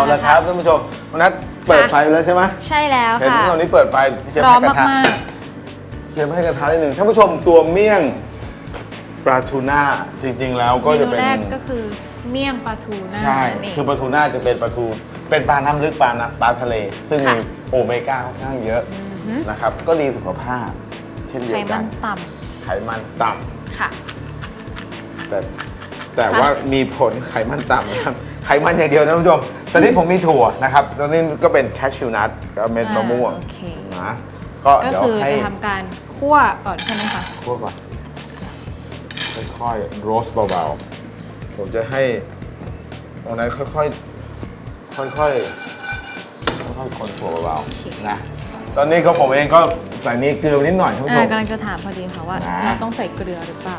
เอาละครับท่านผู้ชมวันนัทเปิดไฟไปแล้วใช่ไหมใช่แล้วเห็นค่ะตอนนี้เปิดไฟเชฟร้อให้นกระทะมากเชฟให้กระทะนิดหนึ่งท่านผู้ชมตัวเมี่ยงปลาทูน่าจริง ๆ แล้วๆก็เมจะนูเป็น แรกก็คือเมี่ยงปลาทูน่าใช่นี่คือปลาทูน่าจะเป็นปลาทู เป็นปลาน้ำลึกปลาน้ำปลาทะเล ซึ่งค่ะ มีโอเมก้าค่อนข้างเยอะนะครับ ก็ดีสุขภาพ เช่นเดีไขยวกัมันน ต่ไขมันต่ำค่ะำแต่แต่ค่ะว่ามีผลไขมันต่ำนะครับ ไขมันอย่างเดียวนะท่านผู้ชม ตอนนี้ผมมีถั่วนะครับตอนนี้ก็เป็นแคชชูนัทกับเม็ดมะม่วงอ่าโอเค นะก็ก็เดี๋ยวคือให้จะทำการคั่วก่อนใช่ไหมคะคั่วก่อนค่อยๆโรสเบาๆผมจะให้ตรงนั้นค่อยๆค่อยๆค่อยๆคนถั่วเบาโอเคๆนะตอนนี้ก็ผมเองก็ใส่นี้เกลือนิดหน่อยท่านผู้ชอ่าม กำลังจะถามพอดีค่ะว่านะเราต้องใส่เกลือหรือเปล่า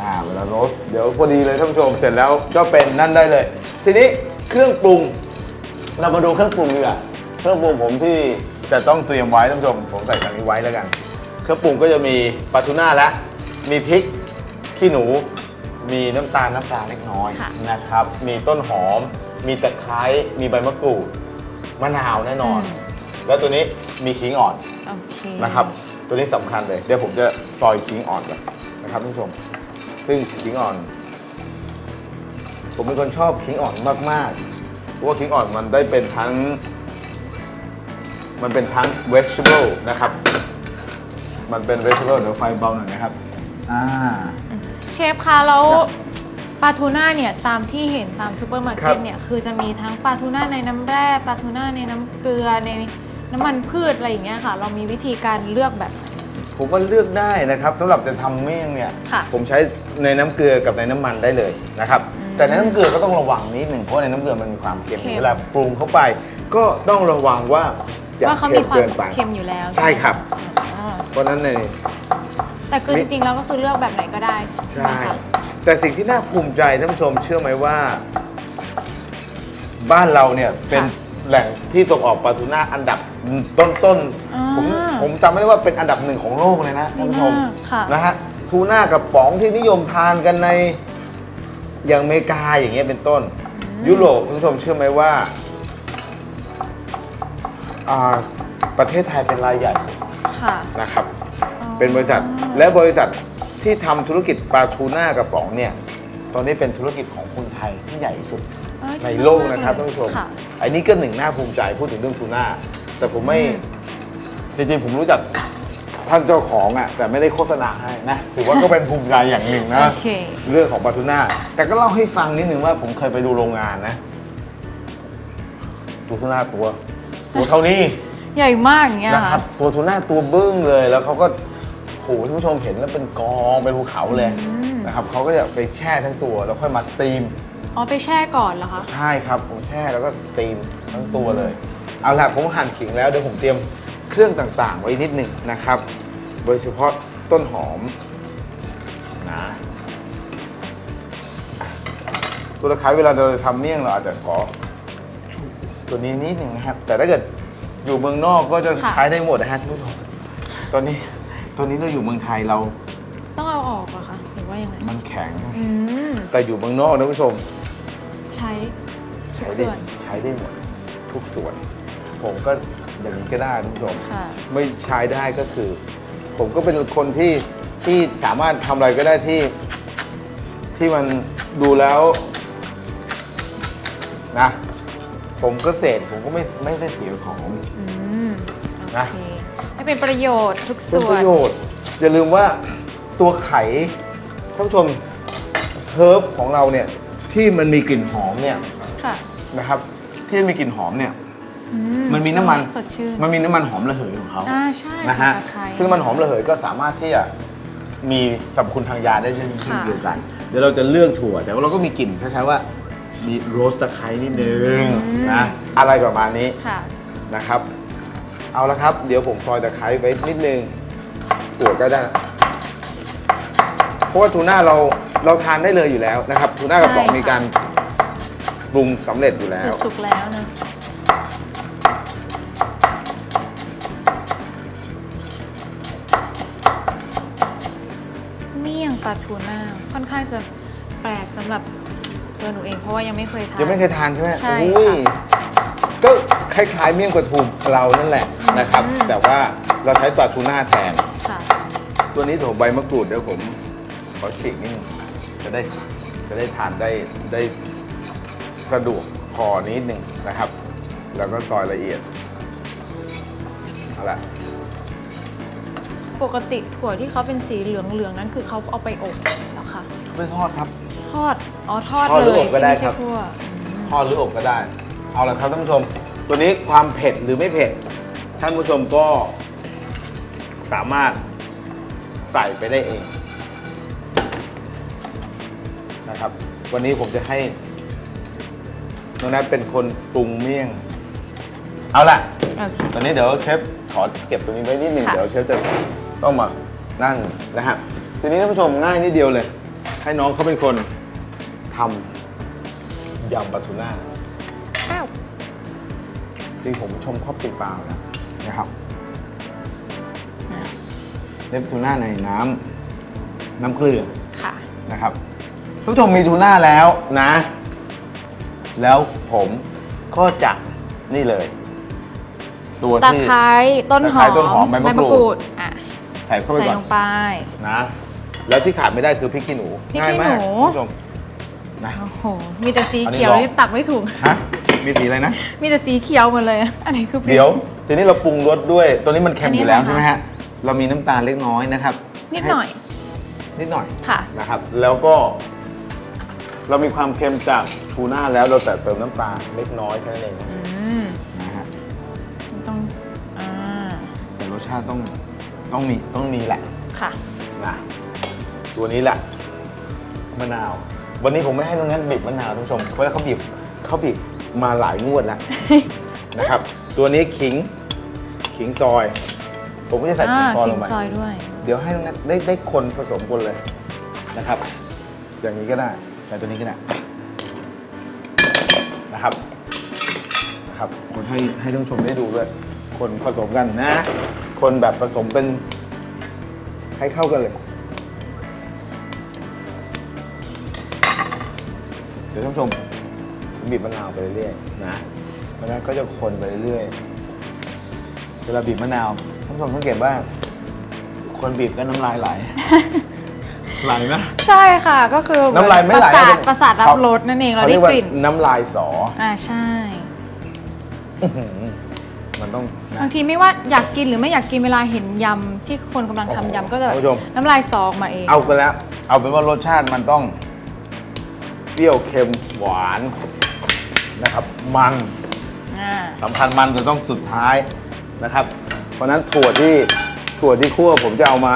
อ่าเวลาโรสเดี๋ยวพอดีเลยท่านผู้ชมเสร็จแล้วก็เป็นนั่นได้เลย ทีนี้เครื่องปรุง เรามาดูเครื่องปรุงดีกว่าเครื่องปรุงผมที่จะต้องเตรียมไว้ท่านผู้ชมผมใส่ทางนี้ไว้แล้วกัน เครื่องปรุงก็จะมีปลาทูน่าและ มีพริกขี้หนู มีน้ำตาลน้ำปลาเล็กน้อยค่ะ นะครับ มีต้นหอม มีตะไคร้มีใบมะกรูดมะนาวแน่นอน แล้วตัวนี้มีขิงอ่อน โอเคนะครับตัวนี้สำคัญเลย เดี๋ยวผมจะซอยขิงอ่อนก่อนนะครับท่านผู้ชม ซึ่งขิงอ่อน ผมเป็นคนชอบขิงอ่อนมากๆเพราะ ว่าขิงอ่อนมันได้เป็นทั้ง มันเป็นทั้ง vegetable นะครับ มันเป็น vegetable เดี๋ยวไฟเบาหน่อยนะครับ อ่า เชฟคะแล้วครับปลาทูน่าเนี่ยตามที่เห็นตามซูเปอร์มาร์ครัเก็ตบเนี่ยคือจะมีทั้งปลาทูน่าในน้ำแร่ปลาทูน่าในน้ำเกลือในน้ำมันพืชอะไรอย่างเงี้ยค่ะ เรามีวิธีการเลือกแบบไหน ผมว่าเลือกได้นะครับสำหรับจะทำเมี่ยงเนี่ย ค่ะ ผมใช้ในน้ำเกลือกับในน้ำมันได้เลยนะครับ แต่ในน้ำเกลือก็ต้องระวังนิดหนึ่งเพราะในน้ำเกลือมันมีความเค็มเค็ม เวลาปรุงเข้าไป ก็ต้องระวังว่าอย่าว่าเขาเค็มีมความเกินไป เค็มอยู่แล้วใช่ครับอ๋อเพราะฉะนั้นใน แต่คือมิ จริงๆแล้วก็คือเลือกแบบไหนก็ได้ใช่ ไหมคะแต่สิ่งที่น่าภูมิใจท่านผู้ชมเชื่อไหมว่า บ้านเราเนี่ยเป็นแหล่งที่ส่งออกปลาทูน่าอันดับต้นๆผมผมจำไม่ได้ว่าเป็นอันดับหนึ่งของโลกเลยนะท่านผู้ชมดีมากค่ะ นะฮะทูน่ากระป๋องที่นิยมทานกันใน อย่างอเมริกาอย่างเงี้ยเป็นต้น ยุโรปท่านผู้ชมเชื่อไหมว่าอ่า ประเทศไทยเป็นรายใหญ่สุดค่ะ นะครับอ๋อเป็นบริษัทและบริษัทที่ทำธุรกิจปลาทูน่ากระป๋องเนี่ย ตอนนี้เป็นธุรกิจของคนไทยที่ใหญ่ที่สุด เอ้ยในโลกนะครับท่านผู้ชม ค่ะอันนี้ก็หนึ่งน่าภูมิใจพูดถึงเรื่องทูน่า แต่ผมไม่ จริงๆ ผมรู้จัก ท่านเจ้าของอะแต่ไม่ได้โฆษณาให้นะถือว่าก็เป็นภูมิใจอย่างหนึ่งนะ โอเค เรื่องของปลาทูน่าแต่ก็เล่าให้ฟังนิดนึงว่าผมเคยไปดูโรงงานนะทูน่าตัวตัวเท่านี้ ใหญ่มากอย่างเงี้ยนะคค่ะ รับตัวทูน่าตัวบึ้งเลย แล้วเขาก็โหท่านผู้ชมเห็นแล้วเป็นกองเป็นภูเขาเลยนะครับเขาก็จะไปแช่ทั้งตัวแล้วค่อยมาสตรีม อ๋อไปแช่ก่อนเหรอคะ ใช่ครับ ผมแช่แล้วก็สตรีมทั้งตัวเลย เอาล่ะผมหั่นขิงแล้วเดี๋ยวผมเตรียมเครื่องต่างๆ ไว้นิดหนึ่งนะครับ โดยเฉพาะต้นหอมนะตัวตะไคร้เวลาเราจะทำเมี่ยงเราอาจจะขอตัวนี้นิดหนึ่งนะครับ แต่ถ้าเกิดอยู่เมืองนอกก็จะค่ะ ใช้ได้หมดนะฮะท่านผู้ชมตอนนี้ตอนนี้เราอยู่เมืองไทยเรา ต้องเอาออกเหรอคะหรือว่ายังไงมันแข็ง อืมแต่อยู่เมืองนอกนะท่านผู้ชม ใช้ใช้ทุกได้ส่วนใช้ได้หมดทุกส่วน ผมก็อย่างนี้ก็ได้ท่านผู้ชม ค่ะ ไม่ใช้ได้ก็คือ ผมก็เป็นคนที่ที่สามารถทำอะไรก็ได้ที่ ที่มันดูแล้วนะ ผมก็เสร็จผมก็ไม่ไม่ได้เสียของ อืมโอนะ เคให้เป็นประโยชน์ทุกเป็นส่วปน ระโยชน์ อย่าลืมว่าตัวไข่ท่านผู้ชมเฮิร์บของเราเนี่ยที่มันมีกลิ่นหอมเนี่ยค่ะ นะครับ ที่มีกลิ่นหอมเนี่ยอื มันมีน้ำมันสดชื่นมันมีน้ำมันหอมระเหยของเขาอ่าใช่นะฮะตะไคร้ซึ่งน้ำมันหอมระเหยก็สามารถที่จะมีสรรพคุณทางยาได้เช่นค่ะเดียวกัน เดี๋ยวเราจะเลือกถั่ว แต่ว่าเราก็มีกลิ่นคล้ายๆว่ามีโรสตะไคร้นิดนึงนะอะไรประมาณนี้ค่ะนะครับ เอาละครับ เดี๋ยวผมซอยตะไคร้ไว้นิดนึงถั่วก็ได้ เพราะว่าทูน่าเราเราทานได้เลยอยู่แล้วนะครับทูน่ากระป๋องใช่ค่ะมีการปรุงสำเร็จอยู่แล้คือวสุกแล้วนะเมี่ยง ปลาทูน่าค่อนข้างจะแปลกสำหรับตัวหนูเองเพราะว่ายังไม่เคยทาน ยังไม่เคยทานใช่ไหมใช่อุ้ยค่ะก็คล้ายๆเมี่ยงปลาทูเรานั่นแหละนะครับ อืม แต่ว่าเราใช้ปลาทูน่าแทน ค่ะ ตัวนี้ผมใบมะกรูดเดี๋ยวผมขอฉีกนิดนึงจะได้จะได้ทานได้ได้สะดวกคอนิดนึงนะครับ แล้วก็ซอยละเอียดเอาละ ปกติถั่วที่เขาเป็นสีเหลืองๆนั้นคือเขาเอาไปอบแล้วค่ะไม่ทอดครับ ทอด อ๋อทอดทอดหเลรือยอบก็ได้ไม่คใช่รับคั่วทอดหรืออบก็ได้ เอาละครับท่านผู้ชม ตัวนี้ความเผ็ดหรือไม่เผ็ด ท่านผู้ชมก็สามารถใส่ไปได้เองนะครับ วันนี้ผมจะให้น้องนัทเป็นคนปรุงเมี่ยง เอาล่ะ โอเค ตอนนี้เดี๋ยวเชฟขอเก็บตรงนี้ไว้นิดหนึ่งค่ะ เดี๋ยวเชฟจะ ต้องมานั่นนะฮะทีนี้ท่านผู้ชมง่ายนิดเดียวเลย ให้น้องเขาเป็นคนทำยำปลาทูน่าอ้าวจริงผมชมครอบติดปลานะนะครับอะเล็บทูน่าในน้ำน้ำเกลือค่ะนะครับท่านผู้ชมมีทูน่าแล้วนะ แล้วผมก็จะนี่เลย ตัวตะที่ไคร้ต้นหอตะไคร้ต้นหอมมใบมะกรูดดอะใส่เข้าไปใส่ก่อนลงไป นะ แล้วที่ขาดไม่ได้คือพริกขี้หนูพริกง่ายขี้มากหนูท่านผู้ชมนะ โอ้โห มีแต่สีอันนี้เขียวลองที่ตักไม่ถูก ฮะมีสีอะไรนะ มีแต่สีเขียวหมดเลย อันไหนี้คือพริก เดี๋ยวทีนี้เราปรุงรสด้วย ตัวนี้มันเค็อัมนนี้อยู่แล้วอะไรคะใช่ไหมฮะ เรามีน้ำตาลเล็กน้อยนะครับนิดหน่อย ให้นิดหน่อยค่ะ นะครับ แล้วก็ เรามีความเค็มจากทูน่าแล้วเราแต่เติมน้ำตาลเล็กน้อยแค่นั้นเองอืมนะฮะต้อง อ่า แต่รสชาติต้อง ต้องมีต้องมีแหละค่ะ นะตัวนี้แหละมะนาว วันนี้ผมไม่ให้น้องนั้นบีบมะนาวท่านผู้ชมเพราะว่าเขาบีบเขาบีบมาหลายงวดแล้ว นะครับ ตัวนี้ขิงขิงซอย ผมก็จะใส่อ่าขิงซอยลขิงงไปซอยด้วย เดี๋ยวให้น้องนัทได้ได้คนผสมคนเลยนะครับ อย่างนี้ก็ได้ใส่ตัวนี้ก็ได้นะครับนะครับคนให้ให้ท่านผู้ชมได้ดูด้วยคนผสมกันนะ คนแบบผสมเป็นให้เข้ากันเลย เดี๋ยวท่านผู้ชมผมบีบมะนาวไปเรื่อยๆนะเพราะฉะนั้นก็จะคนไปเรื่อยๆเวลาบีบมะนาวท่านผู้ชมสังเกตว่า คนบีบก็น้ำลายไหล ไหลไหม ใช่ค่ะก็คือน้ำลายไม่ไหลประสาทเป็นประสาทรับรสนั่นเองเราเขาได้เรียกว่ากลิ่น น้ำลายสออ่าใช่ อื้อหือ มันต้องนะ บางทีไม่ว่าอยากกินหรือไม่อยากกินเวลาเห็นยำที่คนกำลังทำยำก็จะแบบคุณผู้ชม น้ำลายสอออกมาเอง เอาไปแล้ว เอาเป็นว่ารสชาติมันต้องเปรี้ยวเค็มหวานนะครับ มันอ่า สำคัญมันจะต้องสุดท้ายนะครับ เพราะฉะนั้นถั่วที่ถั่วที่คั่วผมจะเอามา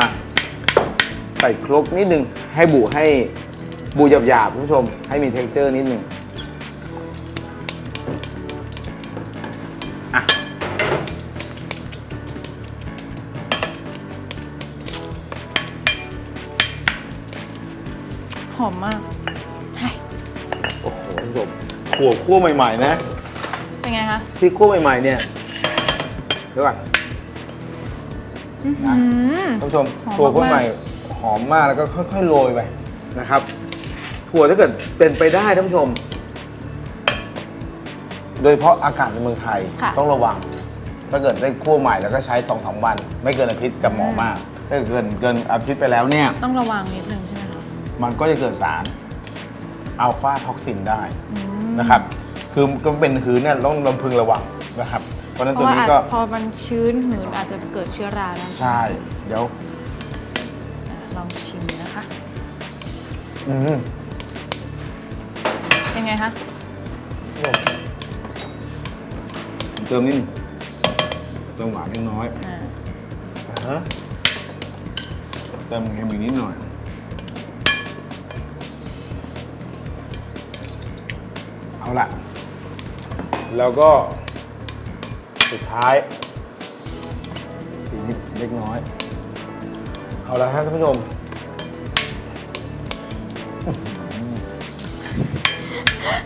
ใส่ครกนิดนึงให้บุให้บุหยาบๆคุณผู้ชม ให้มีเท็กเจอร์นิดนึง อมมากเฮ้ยโอ้โหคุณผู้ชมถั่วคั่วใหม่ๆนะเป็นไงคะที่คั่วใหม่ๆเนี่ยเดี๋ยวก่อนอื้อหือท่านผู้ชมหอมถั่วคั่วมากใหม่หอมมากแล้วก็ค่อยๆโรยไปนะครับ ถั่วถ้าเกิดเป็นไปได้ท่านผู้ชม โดยเฉพาะอากาศในเมืองไทยค่ะ ต้องระวัง ถ้าเกิดได้คั่วใหม่แล้วก็ใช้สองสามวัน ไม่เกินอาทิตย์กับหมอมาก ถ้าเกินเกินอาทิตย์ไปแล้วเนี่ย ต้องระวังนิดนึงใช่ไห มคะมันก็จะเกิดสารอัลฟาท็อกซินได้อืมนะครับ คือก็เป็นหืนเนี่ยต้องลำพึงระวังนะครับ เพราะฉะนั้นเพตัวราะว่านี้อาจก็พอมันชื้นหืนอาจจะเกิดเชื้อราได้ใช่ เดี๋ยวอะลองชิมนะคะ อืมเป็นไงคะเติมนิดนึงเติมหวานเล็กน้อยอ่าอ่าฮะเติมเค็มอีกนิดหน่อย เอาละแล้วก็สุดท้ายอีกนิดเล็กน้อย เอาละฮะท่านผู้ชม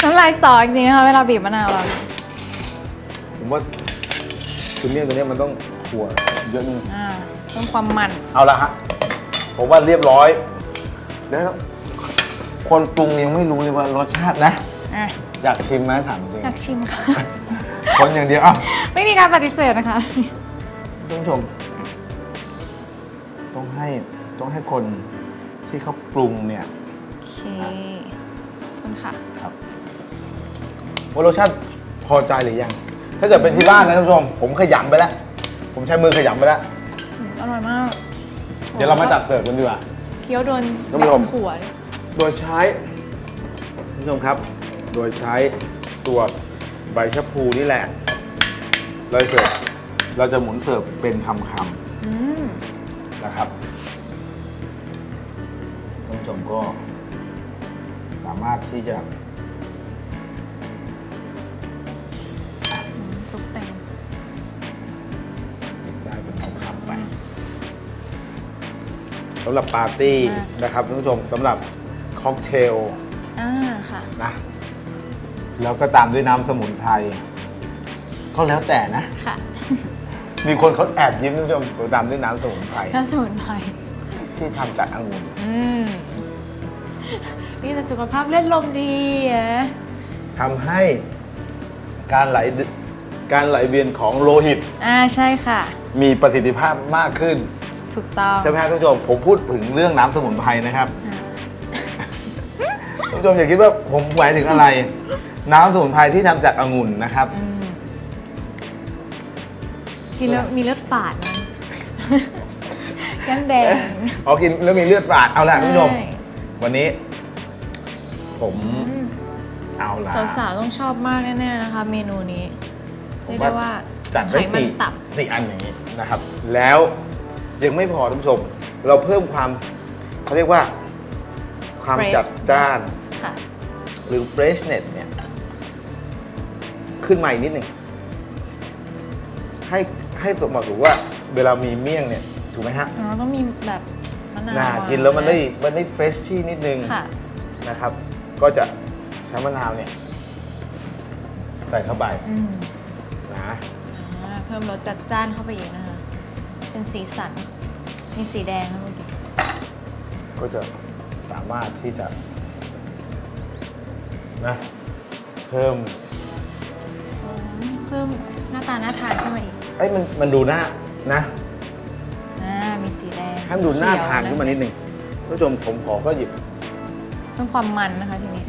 น้ำลายสอจริงๆนะคะเวลาบีบมะนาวเราผมว่าคือเมี่ยงตัวเนี้ยมันต้องขั่วเยอะนึงอ่าเพิ่มความมันเอาละฮะผมว่าเรียบร้อยแล้วคนปรุงยังไม่รู้เลยว่ารสชาตินะ อะ อยากชิมไหมถามจริงอยากชิมค่ะ คนอย่างเดียวอะไม่มีการปฏิเสธนะคะ ท่านผู้ชม ต้องให้ต้องให้คนที่เขาปรุงเนี่ยโอเคขอบคุณค่ะ ครับว่ารสชาติพอใจหรือยัง ถ้าเกิดเป็นที่บ้านนะท่านผู้ชม ผมขยำไปแล้ว ผมใช้มือขยำไปแล้วอืมอร่อยมากเดี๋ยวเรามาจัดเสิร์ฟกันดีกว่า เคี้ยวโดนท่านผู้ชมแขัวเลยโดยใช้ท่านผู้ชมครับ โดยใช้ตัวใบชะพูนี่แหละเราเสิร์ฟเราจะหมุนเสิร์ฟเป็นคำคำอืมๆนะครับท่านผู้ชมก็ สามารถที่จะตกแต่งได้เป็นคำคำๆไปสำหรับปาร์ตี้นะครับท่านผู้ชมสำหรับค็อกเทล อ่าค่ะ นะ แล้วก็ตามด้วยน้ำสมุนไพรก็แล้วแต่นะ ค่ะ มีคนเขาแอบยิ้มท่านผู้ชมตามด้วยน้ำสมุนไพรถ้าสมุนไพรที่ทำจากองุ่นอืมนี่แต่สุขภาพเลือดลมดีอะทำให้การไหลการไหลเวียนของโลหิต อ่าใช่ค่ะ มีประสิทธิภาพมากขึ้น ถูกต้องใช่ไหมครับท่านผู้ชมผมพูดถึงเรื่องน้ำสมุนไพรนะครับอ่าท่านผู้ชมอย่าคิดว่าผมหมายถึงอะไร น้ำสมุนไพรที่ทำจากองุ่นนะครับ อืมกินแล้วมีเลือดฝาดนะแก้มแดงเอากินแล้วมีเลือดฝาดเอาละท่านผู้ชมใช่วันนี้ ผมอืมเอาละ สาวๆต้องชอบมากแน่ๆนะคะ เมนูนี้ผเรียมกได้ว่าจัดไขไว้มันสี่ต่สี่อันอย่างนี้นะครับ แล้วยังไม่พอท่านผู้ชม เราเพิ่มความเขาเรียกว่า ความ Fresh จัดจ้านำค่ะ หรือ freshness เนี่ย ขึ้นมาอีกนิดหนึ่งให้ให้สมบอกถูกว่าเวลามีเมี่ยงเนี่ยถูกไหมฮะอ๋อต้องมีแบบมะนาวน่าอะกินแล้วมันได้มันได้เฟรชชี่นิดนึงค่ะ นะครับ ก็จะใช้มะนาวเนี่ยใส่เข้าไปอืมนะอ่าเพิ่มรสจัดจ้านเข้าไปอีกนะคะ เป็นสีสัน มีสีแดงนะเมื่อกี้ก็จะสามารถที่จะนะเพิ่มอืม เพิ่มหน้าตาน่าทานเข้ามาอีกเอ้ยมันมันดูหน้านะอ่ามีสีแดงให้มันดูน่าเขียวทานขึ้นมานิดหนึ่งท่านผู้ชมผมขอก็หยิบเพิ่มความมันนะคะทีนี้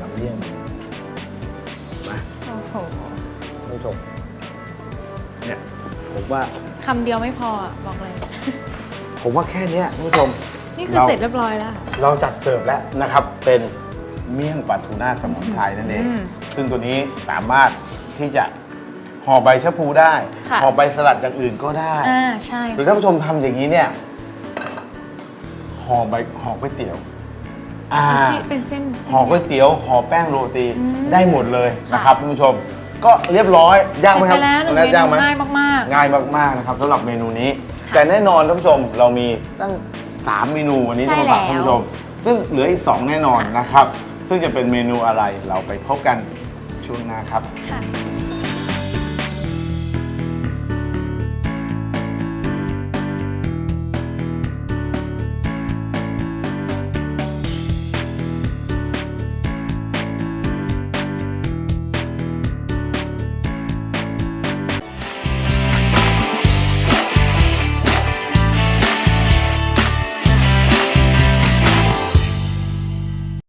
น้ำเลี่ยงนะโอ้โหท่านผู้ชมเนี่ยผมว่าคำเดียวไม่พออะบอกเลย ผมว่าแค่เนี้ยท่านผู้ชม นี่คือเรา เสร็จเรียบร้อยแล้วค่ะเราจัดเสิร์ฟแล้วนะครับ เป็นเมี่ยงปลาทูน่าสมุนไพรนั่นเอง อืม ซึ่งตัวนี้สามารถที่จะห่อใบชะพูได้ค่ะ ห่อใบสลัดอย่างอื่นก็ได้ อ่าใช่ หรือท่านผู้ชมทำอย่างนี้เนี่ยห่อใบห่อก๋วยเตี๋ยวอ่าที่เป็นเส้นเส้น ห่อก๋วยเตี๋ยวห่อแป้งโรตีอืม ได้หมดเลยค่ะนะครับท่านผู้ชม ก็เรียบร้อยยากไหมครับเสร็จไปแล้วหนึ่งน้เมยากนูไหม ง่ายมาก ง่ายมาก ๆ นะครับสำหรับเมนูนี้ แต่แน่นอนท่านผู้ชมเรามีตั้ง 3 เมนูวันนี้ใช่ที่มาฝากท่านผู้ชม ซึ่งเหลืออีก 2 แน่นอนค่ะนะครับ ซึ่งจะเป็นเมนูอะไรเราไปพบกัน ช่วงหน้าครับค่ะ